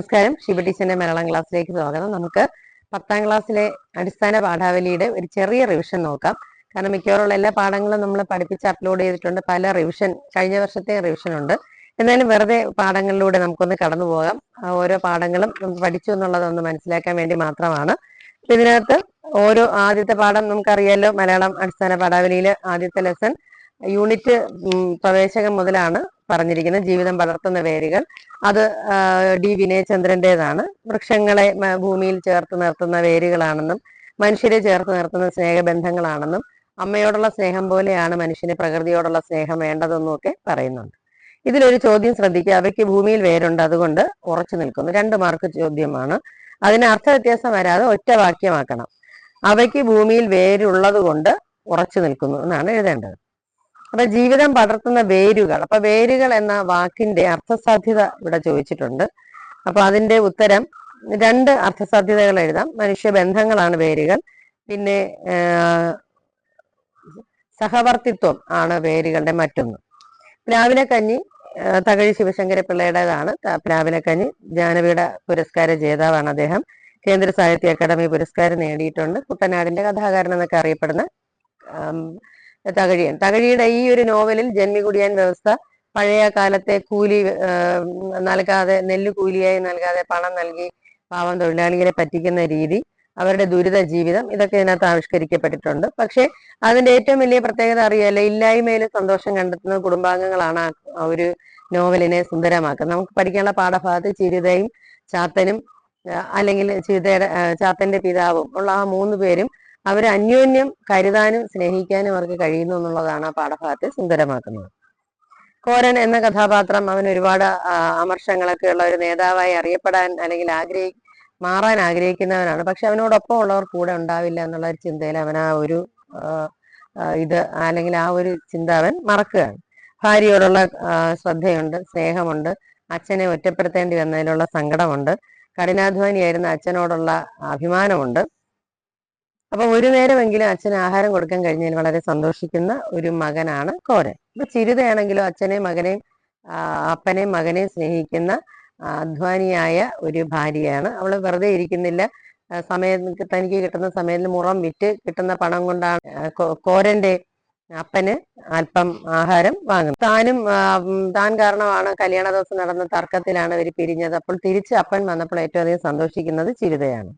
നമസ്കാരം. ശിവ ടീച്ചറിന്റെ മലയാളം ക്ലാസ്സിലേക്ക് സ്വാഗതം. നമുക്ക് പത്താം ക്ലാസ്സിലെ അടിസ്ഥാന പാഠാവലിയുടെ ഒരു ചെറിയ റിവിഷൻ നോക്കാം. കാരണം മിക്കവാറുള്ള എല്ലാ പാഠങ്ങളും നമ്മൾ പഠിപ്പിച്ച് അപ്ലോഡ് ചെയ്തിട്ടുണ്ട്. പല റിവിഷൻ കഴിഞ്ഞ വർഷത്തെ റിവിഷൻ ഉണ്ട്. എന്നാലും വെറുതെ പാഠങ്ങളിലൂടെ നമുക്കൊന്ന് കടന്നു പോകാം. ഓരോ പാഠങ്ങളും നമുക്ക് പഠിച്ചു എന്നുള്ളതൊന്ന് മനസ്സിലാക്കാൻ വേണ്ടി മാത്രമാണ്. ഇതിനകത്ത് ഓരോ ആദ്യത്തെ പാഠം നമുക്കറിയാലോ. മലയാളം അടിസ്ഥാന പാഠാവലിയിൽ ആദ്യത്തെ ലെസൺ യൂണിറ്റ് പ്രവേശകം മുതലാണ് പറഞ്ഞിരിക്കുന്നത് ജീവിതം പലർത്തുന്ന വേരുകൾ. അത് ഡി വിനയചന്ദ്രന്റേതാണ്. വൃക്ഷങ്ങളെ ഭൂമിയിൽ ചേർത്ത് നിർത്തുന്ന വേരുകളാണെന്നും മനുഷ്യരെ ചേർത്ത് നിർത്തുന്ന സ്നേഹബന്ധങ്ങളാണെന്നും അമ്മയോടുള്ള സ്നേഹം പോലെയാണ് മനുഷ്യന് പ്രകൃതിയോടുള്ള സ്നേഹം വേണ്ടതെന്നും ഒക്കെ പറയുന്നുണ്ട്. ഇതിലൊരു ചോദ്യം ശ്രദ്ധിക്കുക. അവയ്ക്ക് ഭൂമിയിൽ വേരുണ്ട്. അതുകൊണ്ട് ഉറച്ചു നിൽക്കുന്നു. രണ്ട് മാർക്ക് ചോദ്യമാണ്. അതിന് അർത്ഥവ്യത്യാസം വരാതെ ഒറ്റ വാക്യമാക്കണം. അവയ്ക്ക് ഭൂമിയിൽ വേരുള്ളത് കൊണ്ട് ഉറച്ചു നിൽക്കുന്നു എന്നാണ് എഴുതേണ്ടത്. അപ്പൊ ജീവിതം പടർത്തുന്ന വേരുകൾ. അപ്പൊ വേരുകൾ എന്ന വാക്കിന്റെ അർത്ഥസാധ്യത ഇവിടെ ചോദിച്ചിട്ടുണ്ട്. അപ്പൊ അതിന്റെ ഉത്തരം രണ്ട് അർത്ഥസാധ്യതകൾ എഴുതാം. മനുഷ്യ ബന്ധങ്ങളാണ് വേരുകൾ. പിന്നെ സഹവർത്തിത്വം ആണ് വേരുകളുടെ മറ്റൊന്ന്. പ്ലാവിനക്കഞ്ഞി തകഴി ശിവശങ്കര പിള്ളയുടേതാണ് പ്ലാവിനക്കഞ്ഞി പ്ലാവിലക്കഞ്ഞി ജ്ഞാനപീഠ പുരസ്കാര ജേതാവാണ് അദ്ദേഹം. കേന്ദ്ര സാഹിത്യ അക്കാദമി പുരസ്കാരം നേടിയിട്ടുണ്ട്. കുട്ടനാടിന്റെ കഥാകാരൻ എന്നൊക്കെ അറിയപ്പെടുന്ന തകഴിയൻ. തകഴിയുടെ ഈ ഒരു നോവലിൽ ജന്മികുടിയാൻ വ്യവസ്ഥ പഴയ കാലത്തെ കൂലി നൽകാതെ നെല്ല് കൂലിയായി നൽകാതെ പണം നൽകി പാവം തൊഴിലാളികളെ പറ്റിക്കുന്ന രീതി അവരുടെ ദുരിത ജീവിതം ഇതൊക്കെ ഇതിനകത്ത് ആവിഷ്കരിക്കപ്പെട്ടിട്ടുണ്ട്. പക്ഷെ അതിന്റെ ഏറ്റവും വലിയ പ്രത്യേകത അറിയാലോ ഇല്ലായ്മയിൽ സന്തോഷം കണ്ടെത്തുന്ന കുടുംബാംഗങ്ങളാണ് ആ- ഒരു നോവലിനെ സുന്ദരമാക്കുന്നത്. നമുക്ക് പഠിക്കാനുള്ള പാഠഭാഗത്ത് ചിരിതയും ചാത്തനും അല്ലെങ്കിൽ ചിരിതയുടെ ചാത്തന്റെ പിതാവും ഉള്ള ആ മൂന്ന് പേരും അവർ അന്യോന്യം കരുതാനും സ്നേഹിക്കാനും അവർക്ക് കഴിയുന്നു എന്നുള്ളതാണ് ആ പാഠഭാഗത്തെ സുന്ദരമാക്കുന്നത്. കോരൻ എന്ന കഥാപാത്രം അവൻ ഒരുപാട് അമർഷങ്ങളൊക്കെ ഉള്ള ഒരു നേതാവായി അറിയപ്പെടാൻ അല്ലെങ്കിൽ ആഗ്രഹി മാറാൻ ആഗ്രഹിക്കുന്നവനാണ്. പക്ഷെ അവനോടൊപ്പം ഉള്ളവർ കൂടെ ഉണ്ടാവില്ല എന്നുള്ള ഒരു ചിന്തയിൽ അവൻ ആ ഒരു ഇത് അല്ലെങ്കിൽ ആ ഒരു ചിന്ത അവൻ മറക്കുകയാണ്. ഭാര്യയോടുള്ള ശ്രദ്ധയുണ്ട് സ്നേഹമുണ്ട് അച്ഛനെ ഒറ്റപ്പെടുത്തേണ്ടി വന്നതിലുള്ള സങ്കടമുണ്ട് കഠിനാധ്വാനിയായിരുന്ന അച്ഛനോടുള്ള അഭിമാനമുണ്ട് അപ്പൊ ഒരു നേരമെങ്കിലും അച്ഛൻ ആഹാരം കൊടുക്കാൻ കഴിഞ്ഞാൽ വളരെ സന്തോഷിക്കുന്ന ഒരു മകനാണ് കോരൻ. ഇപ്പൊ ചിരിതയാണെങ്കിലോ അച്ഛനെയും മകനെയും അപ്പനെയും മകനെയും സ്നേഹിക്കുന്ന അധ്വാനിയായ ഒരു ഭാര്യയാണ്. അവൾ വെറുതെ ഇരിക്കുന്നില്ല. സമയം തനിക്ക് കിട്ടുന്ന സമയത്തിൽ മുറം വിറ്റ് കിട്ടുന്ന പണം കൊണ്ടാണ് കോരന്റെ അപ്പന് അല്പം ആഹാരം വാങ്ങുന്നത്. താനും താൻ കാരണമാണ് കല്യാണ ദിവസം നടന്ന തർക്കത്തിലാണ് ഇവർ പിരിഞ്ഞത്. അപ്പോൾ തിരിച്ച് അപ്പൻ വന്നപ്പോൾ ഏറ്റവും അധികം സന്തോഷിക്കുന്നത് ചിരിതയാണ്.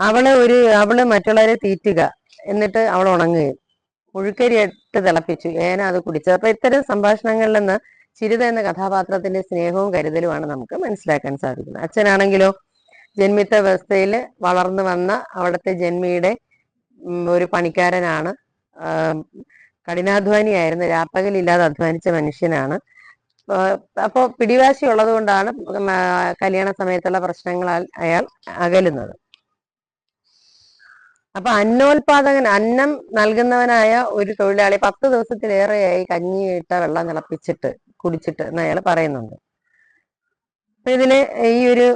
അവൾ ഒരു അവൾ മറ്റുള്ളവരെ തീറ്റുക. എന്നിട്ട് അവൾ ഉണങ്ങുകയും മുഴുക്കരിയിട്ട് തിളപ്പിച്ചു. ഏന അത് കുടിച്ചത് അപ്പൊ ഇത്തരം സംഭാഷണങ്ങളിൽ നിന്ന് ചിരിത എന്ന കഥാപാത്രത്തിന്റെ സ്നേഹവും കരുതലുമാണ് നമുക്ക് മനസ്സിലാക്കാൻ സാധിക്കുന്നത്. അച്ഛനാണെങ്കിലോ ജന്മിത്ത വ്യവസ്ഥയിൽ വളർന്നു വന്ന അവിടുത്തെ ജന്മിയുടെ ഒരു പണിക്കാരനാണ്. കഠിനാധ്വാനിയായിരുന്നു. രാപ്പകലില്ലാതെ അധ്വാനിച്ച മനുഷ്യനാണ്. അപ്പോൾ പിടിവാശി ഉള്ളത് കൊണ്ടാണ് കല്യാണ സമയത്തുള്ള പ്രശ്നങ്ങളാൽ അയാൾ അകലുന്നത്. അപ്പൊ അന്നോൽപാദകൻ അന്നം നൽകുന്നവനായ ഒരു തൊഴിലാളി പത്ത് ദിവസത്തിലേറെയായി ഇട്ട വെള്ളം തിളപ്പിച്ചിട്ട് കുടിച്ചിട്ട് എന്ന് അയാൾ പറയുന്നുണ്ട്. അപ്പൊ ഇതിന് ഈ ഒരു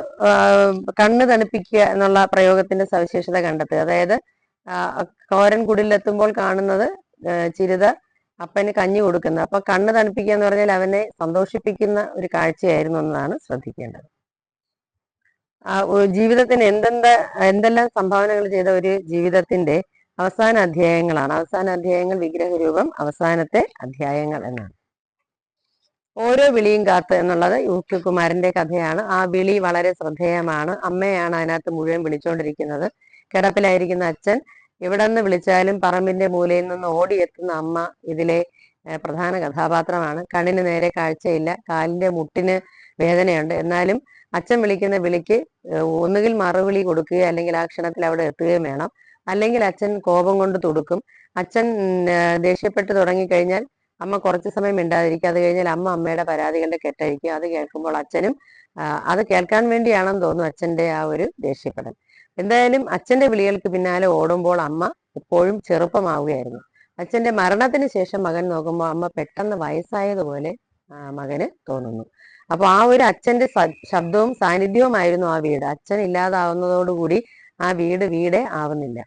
കണ്ണ് തണുപ്പിക്കുക എന്നുള്ള പ്രയോഗത്തിന്റെ സവിശേഷത കണ്ടെത്തുക. അതായത് കോരൻ കുടിലെത്തുമ്പോൾ കാണുന്നത് ചിരിത അപ്പന് കഞ്ഞി കൊടുക്കുന്നത്. അപ്പൊ കണ്ണ് തണുപ്പിക്കുക എന്ന് പറഞ്ഞാൽ അവനെ സന്തോഷിപ്പിക്കുന്ന ഒരു കാഴ്ചയായിരുന്നു എന്നതാണ് ശ്രദ്ധിക്കേണ്ടത്. ജീവിതത്തിന് എന്തെന്ത എന്തെല്ലാം സംഭാവനകൾ ചെയ്ത ഒരു ജീവിതത്തിന്റെ അവസാന അധ്യായങ്ങളാണ്. അവസാന അധ്യായങ്ങൾ വിഗ്രഹരൂപം അവസാനത്തെ അധ്യായങ്ങൾ എന്നാണ്. ഓരോ വിളിയും കാത്ത് എന്നുള്ളത് യു കെ കുമാരന്റെ കഥയാണ്. ആ വിളി വളരെ ശ്രദ്ധേയമാണ്. അമ്മയാണ് അതിനകത്ത് മുഴുവൻ വിളിച്ചുകൊണ്ടിരിക്കുന്നത് കിടപ്പിലായിരിക്കുന്ന അച്ഛൻ എവിടെ നിന്ന് വിളിച്ചാലും പറമ്പിന്റെ മൂലയിൽ നിന്ന് ഓടിയെത്തുന്ന അമ്മ ഇതിലെ പ്രധാന കഥാപാത്രമാണ്. കണ്ണിന് നേരെ കാഴ്ചയില്ല. കാലിന്റെ മുട്ടിന് വേദനയുണ്ട്. എന്നാലും അച്ഛൻ വിളിക്കുന്ന വിളിക്ക് ഒന്നുകിൽ മറുവിളി കൊടുക്കുകയോ അല്ലെങ്കിൽ ആ ക്ഷണത്തിൽ അവിടെ എത്തുകയും വേണം. അല്ലെങ്കിൽ അച്ഛൻ കോപം കൊണ്ട് തുടുക്കും. അച്ഛൻ ദേഷ്യപ്പെട്ട് തുടങ്ങിക്കഴിഞ്ഞാൽ അമ്മ കുറച്ച് സമയം മിണ്ടാതിരിക്കും. അത് കഴിഞ്ഞാൽ അമ്മ അമ്മയുടെ പരാതികളുടെ കെട്ടഴിക്കും അത് കേൾക്കുമ്പോൾ അച്ഛനും അത് കേൾക്കാൻ വേണ്ടിയാണെന്ന് തോന്നുന്നു അച്ഛന്റെ ആ ഒരു ദേഷ്യപ്പെടൽ. എന്തായാലും അച്ഛന്റെ വിളികൾക്ക് പിന്നാലെ ഓടുമ്പോൾ അമ്മ എപ്പോഴും ചെറുപ്പമാവുകയായിരുന്നു. അച്ഛന്റെ മരണത്തിന് ശേഷം മകൻ നോക്കുമ്പോൾ അമ്മ പെട്ടെന്ന് വയസ്സായതുപോലെ മകന് തോന്നുന്നു. അപ്പൊ ആ ഒരു അച്ഛന്റെ ശബ്ദവും സാന്നിധ്യവുമായിരുന്നു ആ വീട്. അച്ഛൻ ഇല്ലാതാവുന്നതോടുകൂടി ആ വീട് വീടേ ആവുന്നില്ല.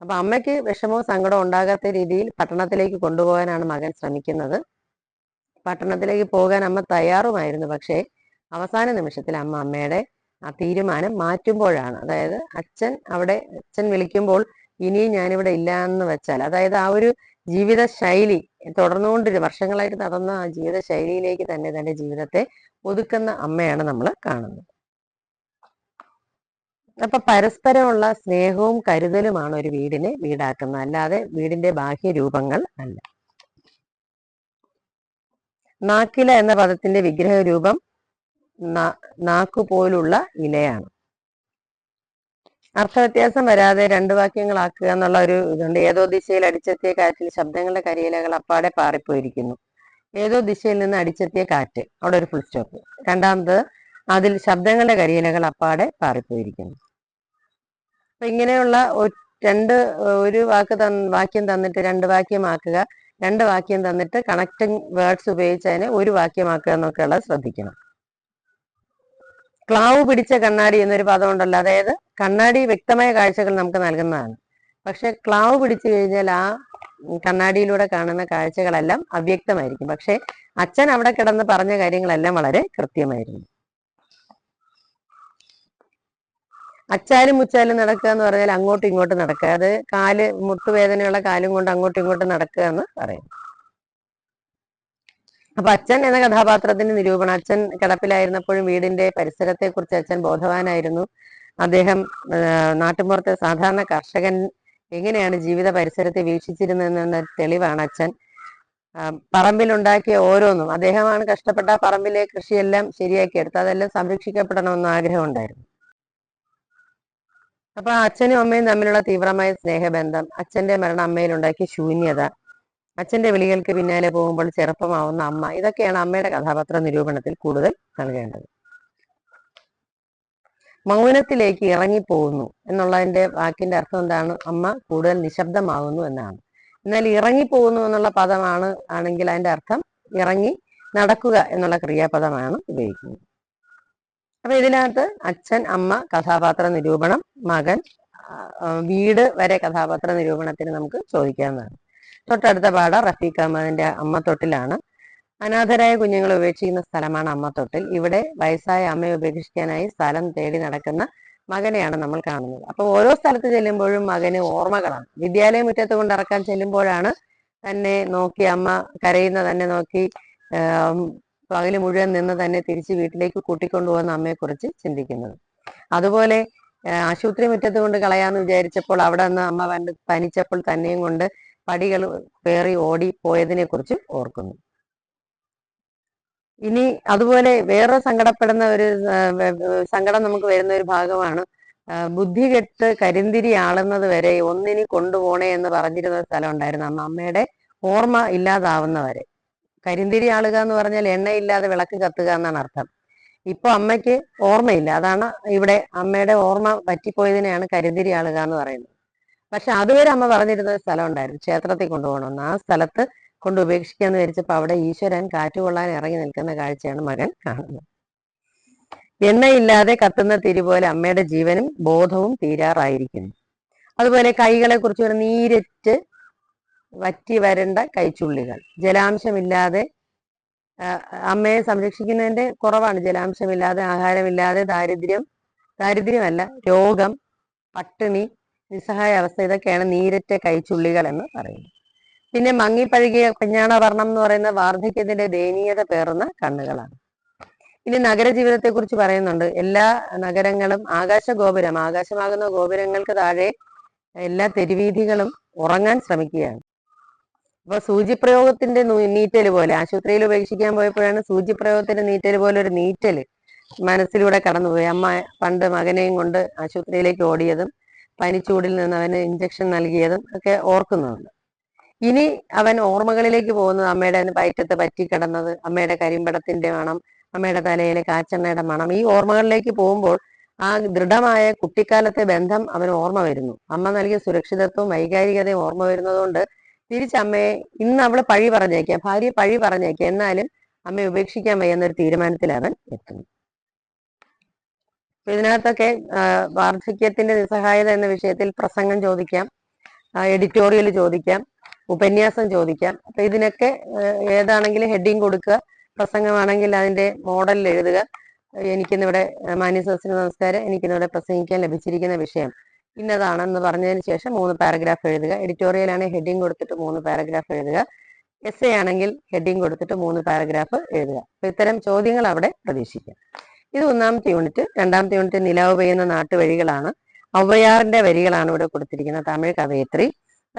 അപ്പൊ അമ്മയ്ക്ക് വിഷമവും സങ്കടവും ഉണ്ടാകാത്ത രീതിയിൽ പട്ടണത്തിലേക്ക് കൊണ്ടുപോകാനാണ് മകൻ ശ്രമിക്കുന്നത്. പട്ടണത്തിലേക്ക് പോകാൻ അമ്മ തയ്യാറുമായിരുന്നു. പക്ഷേ അവസാന നിമിഷത്തിൽ അമ്മ അമ്മയുടെ ആ തീരുമാനം മാറ്റുമ്പോഴാണ്. അതായത് അച്ഛൻ അവിടെ അച്ഛൻ വിളിക്കുമ്പോൾ ഇനിയും ഞാനിവിടെ ഇല്ല എന്ന് വെച്ചാൽ അതായത് ആ ഒരു ജീവിത ശൈലി തുടർന്നുകൊണ്ടിരുന്ന വർഷങ്ങളായിട്ട് നടന്ന ആ ജീവിത ശൈലിയിലേക്ക് തന്നെ തന്റെ ജീവിതത്തെ ഒതുക്കുന്ന അമ്മയാണ് നമ്മൾ കാണുന്നത്. അപ്പൊ പരസ്പരമുള്ള സ്നേഹവും കരുതലുമാണ് ഒരു വീടിനെ വീടാക്കുന്നത്. അല്ലാതെ വീടിന്റെ ബാഹ്യ രൂപങ്ങൾ അല്ല. നാക്കില എന്ന പദത്തിന്റെ വിഗ്രഹ രൂപം നാക്കുപോലുള്ള ഇലയാണ്. അർത്ഥവ്യത്യാസം വരാതെ രണ്ടു വാക്യങ്ങളാക്കുക എന്നുള്ള ഒരു ഇതുണ്ട്. ഏതോ ദിശയിൽ അടിച്ചെത്തിയ കാറ്റിൽ ശബ്ദങ്ങളുടെ കരിയിലകൾ അപ്പാടെ പാറിപ്പോയിരിക്കുന്നു. ഏതോ ദിശയിൽ നിന്ന് അടിച്ചെത്തിയ കാറ്റ്. അവിടെ ഒരു ഫുൾ സ്റ്റോപ്പ് രണ്ടാമത് അതിൽ ശബ്ദങ്ങളുടെ കരിയിലകൾ അപ്പാടെ പാറിപ്പോയിരിക്കുന്നു. അപ്പൊ ഇങ്ങനെയുള്ള രണ്ട് ഒരു വാക്ക് തന്ന വാക്യം തന്നിട്ട് രണ്ട് വാക്യമാക്കുക. രണ്ട് വാക്യം തന്നിട്ട് കണക്റ്റിംഗ് വേർഡ്സ് ഉപയോഗിച്ച് അതിനെ ഒരു വാക്യമാക്കുക എന്നൊക്കെയുള്ളത് ശ്രദ്ധിക്കണം. ക്ലാവ് പിടിച്ച കണ്ണാടി എന്നൊരു പദം ഉണ്ടല്ലോ. അതായത് കണ്ണാടി വ്യക്തമായ കാഴ്ചകൾ നമുക്ക് നൽകുന്നതാണ്. പക്ഷെ ക്ലാവ് പിടിച്ചു കഴിഞ്ഞാൽ ആ കണ്ണാടിയിലൂടെ കാണുന്ന കാഴ്ചകളെല്ലാം അവ്യക്തമായിരിക്കും. പക്ഷെ അച്ഛൻ അവിടെ കിടന്ന് പറഞ്ഞ കാര്യങ്ങളെല്ലാം വളരെ കൃത്യമായിരുന്നു. അച്ചാലും മുച്ചാലും നടക്കുക എന്ന് പറഞ്ഞാൽ അങ്ങോട്ടും ഇങ്ങോട്ടും നടക്കുക. അത് കാൽ മുട്ടുവേദനയുള്ള കാലും കൊണ്ട് അങ്ങോട്ടും ഇങ്ങോട്ടും നടക്കുക എന്ന് പറയും. അപ്പൊ അച്ഛൻ എന്ന കഥാപാത്രത്തിന്റെ നിരൂപണം. അച്ഛൻ കിടപ്പിലായിരുന്നപ്പോഴും വീടിന്റെ പരിസരത്തെ കുറിച്ച് അച്ഛൻ ബോധവാനായിരുന്നു. അദ്ദേഹം നാട്ടുമ്പുറത്തെ സാധാരണ കർഷകൻ എങ്ങനെയാണ് ജീവിത പരിസരത്തെ വീക്ഷിച്ചിരുന്നതെന്ന തെളിവാണ് അച്ഛൻ. പറമ്പിലുണ്ടാക്കിയ ഓരോന്നും അദ്ദേഹമാണ് കഷ്ടപ്പെട്ട പറമ്പിലെ കൃഷിയെല്ലാം ശരിയാക്കിയെടുത്ത് അതെല്ലാം സംരക്ഷിക്കപ്പെടണമെന്ന് ആഗ്രഹം ഉണ്ടായിരുന്നു അപ്പൊ അച്ഛനും അമ്മയും തമ്മിലുള്ള തീവ്രമായ സ്നേഹബന്ധം അച്ഛന്റെ മരണം അമ്മയിലുണ്ടാക്കിയ ശൂന്യത അച്ഛന്റെ വിളികൾക്ക് പിന്നാലെ പോകുമ്പോൾ ചെറുപ്പമാവുന്ന അമ്മ ഇതൊക്കെയാണ് അമ്മയുടെ കഥാപാത്ര നിരൂപണത്തിൽ കൂടുതൽ നൽകേണ്ടത്. മൗനത്തിലേക്ക് ഇറങ്ങിപ്പോകുന്നു എന്നുള്ളതിന്റെ വാക്കിന്റെ അർത്ഥം എന്താണ്? അമ്മ കൂടുതൽ നിശബ്ദമാകുന്നു എന്നാണ്. എന്നാൽ ഇറങ്ങിപ്പോകുന്നു എന്നുള്ള പദമാണ് ആണെങ്കിൽ അതിന്റെ അർത്ഥം ഇറങ്ങി നടക്കുക എന്നുള്ള ക്രിയാപദമാണ് ഉപയോഗിക്കുന്നത്. അപ്പൊ ഇതിനകത്ത് അച്ഛൻ അമ്മ കഥാപാത്ര നിരൂപണം മകൻ വീട് വരെ കഥാപാത്ര നിരൂപണത്തിന് നമുക്ക് ചോദിക്കാവുന്നതാണ്. തൊട്ടടുത്ത പാഠം റഫീഖ് അഹമ്മദിന്റെ അമ്മത്തൊട്ടിലാണ് അനാഥരായ കുഞ്ഞുങ്ങളെ ഉപേക്ഷിക്കുന്ന സ്ഥലമാണ് അമ്മത്തൊട്ടിൽ ഇവിടെ വയസ്സായ അമ്മയെ ഉപേക്ഷിക്കാനായി സ്ഥലം തേടി നടക്കുന്ന മകനെയാണ് നമ്മൾ കാണുന്നത്. അപ്പൊ ഓരോ സ്ഥലത്ത് ചെല്ലുമ്പോഴും മകന് ഓർമ്മകളാണ്. വിദ്യാലയ മുറ്റത്ത് കൊണ്ടിറക്കാൻ ചെല്ലുമ്പോഴാണ് തന്നെ നോക്കി അമ്മ കരയുന്ന തന്നെ നോക്കി പകൽ മുഴുവൻ നിന്ന് തന്നെ തിരിച്ച് വീട്ടിലേക്ക് കൂട്ടിക്കൊണ്ടുപോകുന്ന അമ്മയെക്കുറിച്ച് ചിന്തിക്കുന്നത്. അതുപോലെ ആശുപത്രി മുറ്റത്ത് കൊണ്ട് കളയാന്ന് വിചാരിച്ചപ്പോൾ അവിടെ നിന്ന് അമ്മ പനിച്ചപ്പോൾ തന്നെയും കൊണ്ട് പടികൾ കയറി ഓടി പോയതിനെ കുറിച്ച് ഓർക്കുന്നു. ഇനി അതുപോലെ വേറെ സങ്കടപ്പെടുന്ന ഒരു സങ്കടം നമുക്ക് വരുന്ന ഒരു ഭാഗമാണ് ബുദ്ധി കെട്ട് കരിന്തിരി ആളുന്നത് വരെ ഒന്നിനി കൊണ്ടുപോണേ എന്ന് പറഞ്ഞിരുന്ന സ്ഥലം ഉണ്ടായിരുന്നു അമ്മ അമ്മയുടെ ഓർമ്മ ഇല്ലാതാവുന്നവരെ. കരിന്തിരി ആളുക എന്ന് പറഞ്ഞാൽ എണ്ണയില്ലാതെ വിളക്ക് കത്തുക എന്നാണ് അർത്ഥം. ഇപ്പൊ അമ്മയ്ക്ക് ഓർമ്മയില്ല. അതാണ് ഇവിടെ അമ്മയുടെ ഓർമ്മ പറ്റിപ്പോയതിനെയാണ് കരിന്തിരി ആളുക എന്ന് പറയുന്നത്. പക്ഷെ അതുവരെ അമ്മ പറഞ്ഞിരുന്ന സ്ഥലം ഉണ്ടായിരുന്നു ക്ഷേത്രത്തിൽ കൊണ്ടുപോകണമെന്ന്. ആ സ്ഥലത്ത് കൊണ്ട് ഉപേക്ഷിക്കാന്ന് വിചാരിച്ചപ്പോ അവിടെ ഈശ്വരൻ കാറ്റുകൊള്ളാൻ ഇറങ്ങി നിൽക്കുന്ന കാഴ്ചയാണ് മകൻ കാണുന്നത്. എണ്ണയില്ലാതെ കത്തുന്ന തിരി പോലെ അമ്മയുടെ ജീവനും ബോധവും തീരാറായിരിക്കുന്നു. അതുപോലെ കൈകളെ കുറിച്ച് ഒരു നീരറ്റ് വറ്റി വരണ്ട കൈച്ചുള്ളികൾ. ജലാംശമില്ലാതെ അമ്മയെ സംരക്ഷിക്കുന്നതിന്റെ കുറവാണ്. ജലാംശമില്ലാതെ ആഹാരമില്ലാതെ ദാരിദ്ര്യം ദാരിദ്ര്യമല്ല രോഗം പട്ടിണി നിസ്സഹായ അവസ്ഥ ഇതൊക്കെയാണ് നീരറ്റ കൈച്ചുള്ളികൾ എന്ന് പറയുന്നത്. പിന്നെ മങ്ങിപ്പഴുകിയ കഞ്ഞാണ വർണം എന്ന് പറയുന്ന വാർദ്ധക്യത്തിന്റെ ദയനീയത പേറുന്ന കണ്ണുകളാണ്. ഇനി നഗരജീവിതത്തെ കുറിച്ച് പറയുന്നുണ്ട്. എല്ലാ നഗരങ്ങളും ആകാശ ഗോപുരം ആകാശമാകുന്ന ഗോപുരങ്ങൾക്ക് താഴെ എല്ലാ തെരുവീഥികളും ഉറങ്ങാൻ ശ്രമിക്കുകയാണ്. അപ്പൊ സൂചിപ്രയോഗത്തിന്റെ നീറ്റൽ പോലെ ആശുപത്രിയിൽ ഉപേക്ഷിക്കാൻ പോയപ്പോഴാണ് സൂചിപ്രയോഗത്തിന്റെ നീറ്റൽ പോലെ ഒരു നീറ്റൽ മനസ്സിലൂടെ കടന്നുപോയി. അമ്മ പണ്ട് മകനെയും കൊണ്ട് ആശുപത്രിയിലേക്ക് ഓടിയതും പനിച്ചൂടിൽ നിന്ന് അവന് ഇഞ്ചക്ഷൻ നൽകിയതും ഒക്കെ ഓർക്കുന്നുണ്ട്. ഇനി അവൻ ഓർമ്മകളിലേക്ക് പോകുന്നത് അമ്മയുടെ വയറ്റത്ത് പറ്റിക്കിടന്നത് അമ്മയുടെ കരിമ്പടത്തിന്റെ മണം അമ്മയുടെ തലയിലെ കാച്ചെണ്ണയുടെ മണം. ഈ ഓർമ്മകളിലേക്ക് പോകുമ്പോൾ ആ ദൃഢമായ കുട്ടിക്കാലത്തെ ബന്ധം അവന് ഓർമ്മ വരുന്നു. അമ്മ നൽകിയ സുരക്ഷിതത്വവും വൈകാരികതയും ഓർമ്മ വരുന്നതുകൊണ്ട് തിരിച്ചമ്മയെ ഇന്ന് അവൾ പഴി പറഞ്ഞേക്കാം ഭാര്യ പഴി പറഞ്ഞേക്കുക. എന്നാലും അമ്മയെ ഉപേക്ഷിക്കാൻ വയ്യെന്നൊരു തീരുമാനത്തിൽ അവൻ എത്തുന്നു. ഇതിനകത്തൊക്കെ വാർദ്ധക്യത്തിന്റെ നിസ്സഹായത എന്ന വിഷയത്തിൽ പ്രസംഗം ചോദിക്കാം എഡിറ്റോറിയൽ ചോദിക്കാം. ഉപന്യാസം ചോദിക്കാം. അപ്പൊ ഇതിനൊക്കെ ഏതാണെങ്കിലും ഹെഡിങ് കൊടുക്കുക. പ്രസംഗമാണെങ്കിൽ അതിന്റെ മോഡലിൽ എഴുതുക. എനിക്കിന്നിവിടെ മാന്യസദസ്സിന് നമസ്കാരം. എനിക്കിന്നിവിടെ പ്രസംഗിക്കാൻ ലഭിച്ചിരിക്കുന്ന വിഷയം ഇന്നതാണെന്ന് പറഞ്ഞതിന് ശേഷം മൂന്ന് പാരഗ്രാഫ് എഴുതുക. എഡിറ്റോറിയൽ ആണെങ്കിൽ ഹെഡിങ് കൊടുത്തിട്ട് മൂന്ന് പാരഗ്രാഫ് എഴുതുക. എസ് എ ആണെങ്കിൽ ഹെഡിങ് കൊടുത്തിട്ട് മൂന്ന് പാരഗ്രാഫ് എഴുതുക. അപ്പൊ ഇത്തരം ചോദ്യങ്ങൾ അവിടെ പ്രതീക്ഷിക്കാം. ഇത് ഒന്നാമത്തെ യൂണിറ്റ് രണ്ടാമത്തെ യൂണിറ്റ് നിലാവ് പെയ്യുന്ന നാട്ടുവഴികളാണ്. ഔവയാറിന്റെ വരികളാണ് ഇവിടെ കൊടുത്തിരിക്കുന്നത്. തമിഴ് കവയിത്രി.